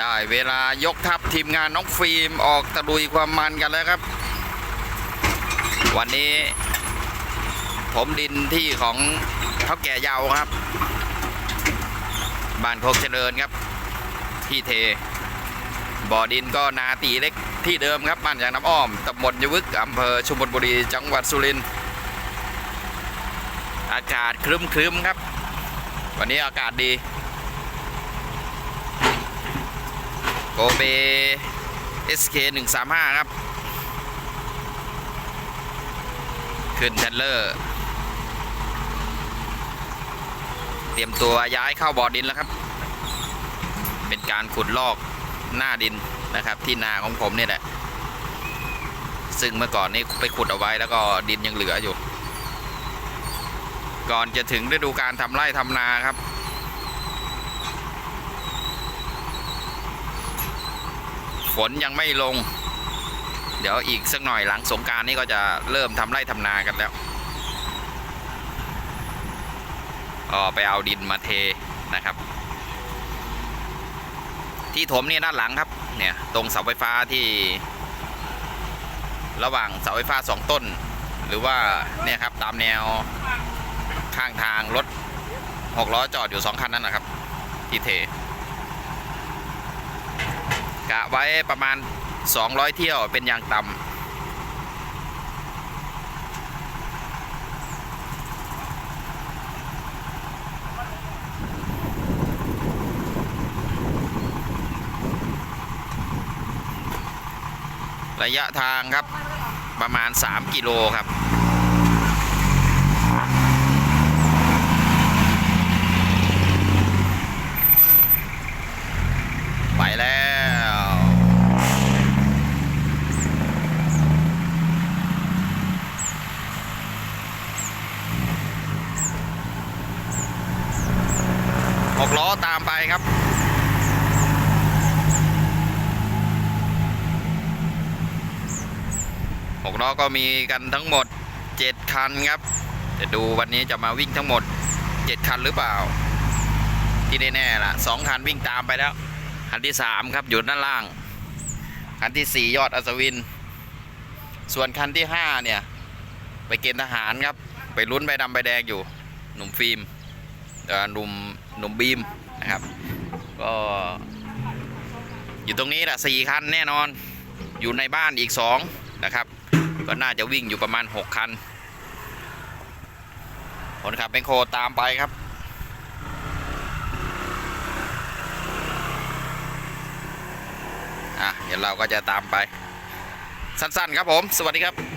ได้เวลายกทัพทีมงานน้องฟิล์มออกตะลุยความมันกันแล้วครับ วันนี้ ผมดินที่ของเท่าแก่ยาวครับ บ้านโคกเจริญครับ ที่เท บ่อดินก็นาตีเล็กที่เดิมครับบ้านยางน้ำอ้อมตำบลยวึกอำเภอชุมพลบุรีจังหวัดสุรินทร์อากาศครึ้มครึมๆครับ วันนี้อากาศดี โกเบ SK 135 ครับ ขึ้นเทนเลอร์ เตรียมตัวย้ายเข้าบ่อดินแล้วครับ เป็นการขุดลอกหน้าดินนะครับ ที่นาของผมเนี่ยแหละ ซึ่งเมื่อก่อนนี่ไปขุดเอาไว้แล้วก็ดินยังเหลืออยู่ ก่อนจะถึงฤดูการทำไร่ทำนาครับ ฝนยังไม่ลง เดี๋ยวอีกสักหน่อยหลังสงการนี่ก็จะเริ่มทำไร่ทำนากันแล้วก็ไปเอาดินมาเทนะครับ ที่ถมเนี่ยด้านหลังครับเนี่ยตรงเสาไฟฟ้าที่ระหว่างเสาไฟฟ้าสองต้น หรือว่าเนี่ยครับตามแนวข้างทางรถหกล้อจอดอยู่สองคันนั่นนะครับ ที่เทะไว้ประมาณ 200 เที่ยวเป็นอย่างต่ำระยะทางครับประมาณ 3 กิโลครับ ไปแล้ว ห กล้อตามไปครับ หกล้อก็มีกันทั้งหมด7คันครับจะดูวันนี้จะมาวิ่งทั้งหมด7คันหรือเปล่า ที่แน่ๆล่ะสองคันวิ่งตามไปแล้ว คันที่3ครับอยู่ด้านล่าง คันที่4ยอดอัศวิน ส่วนคันที่5เนี่ย ไปเกณฑ์ทหารครับ ไปลุ้นใบดำใบแดงอยู่ หนุ่มฟิล์ม หนุ่มหนุ่มบีมนะครับ ก็อยู่ตรงนี้แหละสี่คันแน่นอน อยู่ในบ้านอีกสองนะครับ ก็น่าจะวิ่งอยู่ประมาณ6คันคนขับเป็นโคตามไปครับอะเดี๋ยวเราก็จะตามไป สั้นๆครับผม สวัสดีครับ